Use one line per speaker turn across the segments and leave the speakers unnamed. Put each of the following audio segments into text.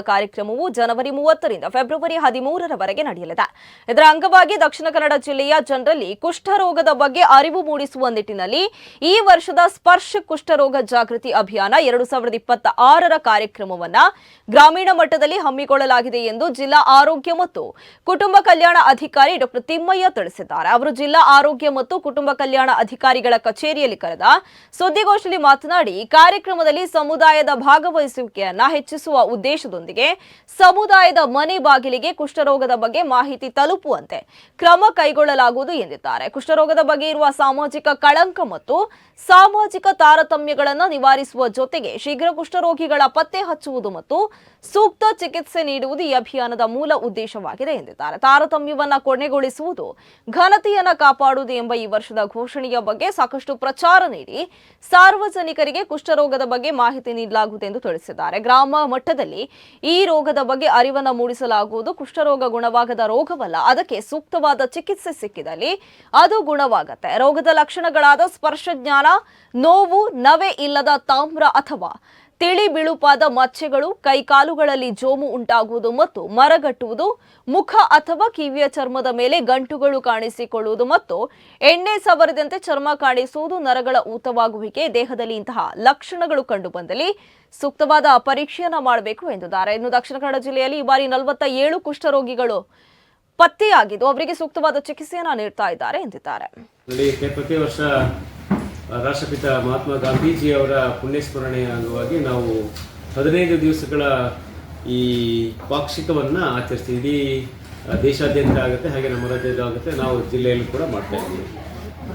ಕಾರ್ಯಕ್ರಮವು ಜನವರಿ ಮೂವತ್ತರಿಂದ ಫೆಬ್ರವರಿ ಹದಿಮೂರರವರೆಗೆ ನಡೆಯಲಿದೆ. ಇದರ ಅಂಗವಾಗಿ ದಕ್ಷಿಣ ಕನ್ನಡ ಜಿಲ್ಲೆಯ ಜನರಲ್ಲಿ ಕುಷ್ಠರೋಗದ ಬಗ್ಗೆ ಅರಿವು ಮೂಡಿಸುವ ನಿಟ್ಟಿನಲ್ಲಿ ಈ ವರ್ಷದ ಸ್ಪರ್ಶ ಕುಷ್ಠರೋಗ ಜಾಗೃತಿ ಅಭಿಯಾನ ಎರಡು ಸಾವಿರದ ಇಪ್ಪತ್ತ ಆರರ ಕಾರ್ಯಕ್ರಮವನ್ನ ಗ್ರಾಮೀಣ ಮಟ್ಟದಲ್ಲಿ ಹಮ್ಮಿಕೊಳ್ಳಲಾಗಿದೆ ಎಂದು ಜಿಲ್ಲಾ ಆರೋಗ್ಯ ಮತ್ತು ಕುಟುಂಬ ಕಲ್ಯಾಣ ಅಧಿಕಾರಿ ಡಾಕ್ಟರ್ ತಿಮ್ಮಯ್ಯ ತಿಳಿಸಿದ್ದಾರೆ. ಅವರು ಜಿಲ್ಲಾ ಆರೋಗ್ಯ ಮತ್ತು ಕುಟುಂಬ ಕಲ್ಯಾಣ ಅಧಿಕಾರಿಗಳ ಕಚೇರಿಯಲ್ಲಿ ಕರೆದ ಸುದ್ದಿಗೋಷ್ಠಿಯಲ್ಲಿ ಮಾತನಾಡಿ ಕಾರ್ಯಕ್ರಮದಲ್ಲಿ ಸಮುದಾಯದ ಭಾಗವಹಿಸುವಿಕೆಯನ್ನ ಹೆಚ್ಚಿಸುವ ಉದ್ದೇಶದೊಂದಿಗೆ ಸಮುದಾಯದ ಮನೆ ಬಾಗಿಲಿಗೆ ಕುಷ್ಠರೋಗದ ಬಗ್ಗೆ ಮಾಹಿತಿ ತಲುಪುವಂತೆ ಕ್ರಮ ಕೈಗೊಳ್ಳಲಾಗುವುದು ಎಂದಿದ್ದಾರೆ. ಕುಷ್ಠರೋಗದ ಬಗ್ಗೆ ಇರುವ ಸಾಮಾಜಿಕ ಕಳಂಕ ಮತ್ತು ಸಾಮಾಜಿಕ ತಾರತಮ್ಯಗಳನ್ನು ನಿವಾರಿಸುವ ಜೊತೆಗೆ ಶೀಘ್ರ ಕುಷ್ಠರೋಗಿಗಳ ಪತ್ತೆ ಹಚ್ಚುವುದು ಮತ್ತು ಸೂಕ್ತ ಚಿಕಿತ್ಸೆ ನೀಡುವುದು ಈ ಅಭಿಯಾನದ ಮೂಲ ಉದ್ದೇಶವಾಗಿದೆ ಎಂದಿದ್ದಾರೆ. ತಾರತಮ್ಯವನ್ನು ಕೊನೆಗೊಳಿಸುವುದು ಘನತೆಯನ್ನು ಕಾಪಾಡುವುದು ಎಂಬ ಈ ವರ್ಷದ ಘೋಷಣೆಯ ಬಗ್ಗೆ ಸಾಕಷ್ಟು ಪ್ರಚಾರ ನೀಡಿ ಸಾರ್ವಜನಿಕರಿಗೆ ಕುಷ್ಠರೋಗದ ಬಗ್ಗೆ ಮಾಹಿತಿ ನೀಡಲಾಗುವುದು ಎಂದು ತಿಳಿಸಿದ್ದಾರೆ. ಗ್ರಾಮ ಮಟ್ಟದಲ್ಲಿ ಈ ರೋಗದ ಬಗ್ಗೆ ಅರಿವನ್ನು ಮೂಡಿಸಲಾಗುವುದು. ಕುಷ್ಠರೋಗ ಗುಣವಾಗದ ರೋಗವಲ್ಲ, ಅದಕ್ಕೆ ಸೂಕ್ತವಾದ ಚಿಕಿತ್ಸೆ ಸಿಕ್ಕಿದಲ್ಲಿ ಅದು ಗುಣವಾಗತ್ತೆ. ರೋಗದ ಲಕ್ಷಣಗಳಾದ ಸ್ಪರ್ಶಜ್ಞಾನ, ನೋವು, ನವೆ ಇಲ್ಲದ ತಾಮ್ರ ಅಥವಾ ತಿಳಿ ಬಿಳುಪಾದ ಮಚ್ಚೆಗಳು ಕೈಕಾಲುಗಳಲ್ಲಿ ಜೋಮು ಉಂಟಾಗುವುದು ಮತ್ತು ಮರಗಟ್ಟುವುದು, ಮುಖ ಅಥವಾ ಕಿವಿಯ ಚರ್ಮದ ಮೇಲೆ ಗಂಟುಗಳು ಕಾಣಿಸಿಕೊಳ್ಳುವುದು ಮತ್ತು ಎಣ್ಣೆ ಸವರಿದಂತೆ ಚರ್ಮ ಕಾಣಿಸುವುದು ನರಗಳ ಊತವಾಗುವಿಕೆ, ದೇಹದಲ್ಲಿ ಇಂತಹ ಲಕ್ಷಣಗಳು ಕಂಡುಬಂದಲ್ಲಿ ಸೂಕ್ತವಾದ ಪರೀಕ್ಷೆಯನ್ನ ಮಾಡಬೇಕು ಎಂದಿದ್ದಾರೆ. ಇನ್ನು ದಕ್ಷಿಣ ಕನ್ನಡ ಜಿಲ್ಲೆಯಲ್ಲಿ ಈ ಬಾರಿ ನಲವತ್ತ ಏಳು ಕುಷ್ಠರೋಗಿಗಳು ಪತ್ತೆಯಾಗಿದ್ದು, ಅವರಿಗೆ ಸೂಕ್ತವಾದ ಚಿಕಿತ್ಸೆಯನ್ನು ನೀಡ್ತಾ ಇದ್ದಾರೆ ಎಂದಿದ್ದಾರೆ.
ರಾಷ್ಟ್ರಪಿತ ಮಹಾತ್ಮ ಗಾಂಧೀಜಿಯವರ ಪುಣ್ಯಸ್ಮರಣೆಯ ಅಂಗವಾಗಿ ನಾವು ಹದಿನೈದು ದಿವಸಗಳ ಈ ಪಾಕ್ಷಿಕವನ್ನು ಆಚರಿಸ್ತೀವಿ. ಇಡೀ ದೇಶಾದ್ಯಂತ ಆಗುತ್ತೆ, ಹಾಗೆ ನಮ್ಮ ರಾಜ್ಯದಲ್ಲೂ ಆಗುತ್ತೆ. ನಾವು ಜಿಲ್ಲೆಯಲ್ಲೂ ಕೂಡ ಮಾಡ್ತಾ ಇದ್ದೀವಿ.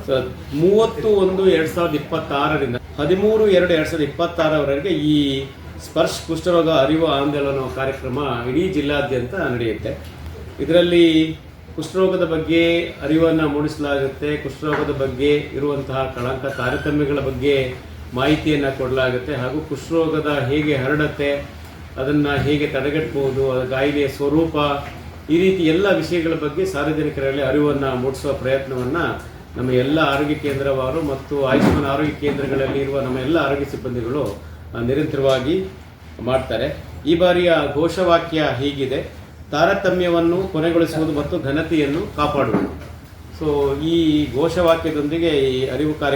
ಸೊ, ಮೂವತ್ತು ಒಂದು ಎರಡು ಸಾವಿರದ ಇಪ್ಪತ್ತಾರರಿಂದ, ಹದಿಮೂರು ಎರಡು ಎರಡು ಸಾವಿರದ ಇಪ್ಪತ್ತಾರವರೆಗೆ ಈ ಸ್ಪರ್ಶ ಕುಷ್ಠರೋಗ ಅರಿವು ಆಂದೋಲನ ಕಾರ್ಯಕ್ರಮ ಇಡೀ ಜಿಲ್ಲಾದ್ಯಂತ ನಡೆಯುತ್ತೆ. ಇದರಲ್ಲಿ ಕುಷ್ಠರೋಗದ ಬಗ್ಗೆ ಅರಿವನ್ನು ಮೂಡಿಸಲಾಗುತ್ತೆ. ಕುಷ್ಠರೋಗದ ಬಗ್ಗೆ ಇರುವಂತಹ ಕಳಂಕ ತಾರತಮ್ಯಗಳ ಬಗ್ಗೆ ಮಾಹಿತಿಯನ್ನು ಕೊಡಲಾಗುತ್ತೆ. ಹಾಗೂ ಕುಷ್ಠರೋಗದ ಹೇಗೆ ಹರಡತ್ತೆ, ಅದನ್ನು ಹೇಗೆ ತಡೆಗಟ್ಟಬಹುದು ಕಾಯಿಲೆಯ ಸ್ವರೂಪ, ಈ ರೀತಿ ಎಲ್ಲ ವಿಷಯಗಳ ಬಗ್ಗೆ ಸಾರ್ವಜನಿಕರಲ್ಲಿ ಅರಿವನ್ನು ಮೂಡಿಸುವ ಪ್ರಯತ್ನವನ್ನು ನಮ್ಮ ಎಲ್ಲ ಆರೋಗ್ಯ ಕೇಂದ್ರವಾರು ಮತ್ತು ಆಯುಷ್ಮಾನ್ ಆರೋಗ್ಯ ಕೇಂದ್ರಗಳಲ್ಲಿ ಇರುವ ನಮ್ಮ ಎಲ್ಲ ಆರೋಗ್ಯ ಸಿಬ್ಬಂದಿಗಳು ನಿರಂತರವಾಗಿ ಮಾಡ್ತಾರೆ. ಈ ಬಾರಿಯ ಘೋಷವಾಕ್ಯ ಹೀಗಿದೆ. ತಾರತಮ್ಯವನ್ನು ಕೊನೆಗೊಳಿಸುವುದು ಮತ್ತು ಘನತೆಯನ್ನು ಕಾಪಾಡುವುದು. ಸೊ ಈ ಘೋಷವಾಕ್ಯದೊಂದಿಗೆ ಈ ಅರಿವು ಕಾರ್ಯಕ್ರಮ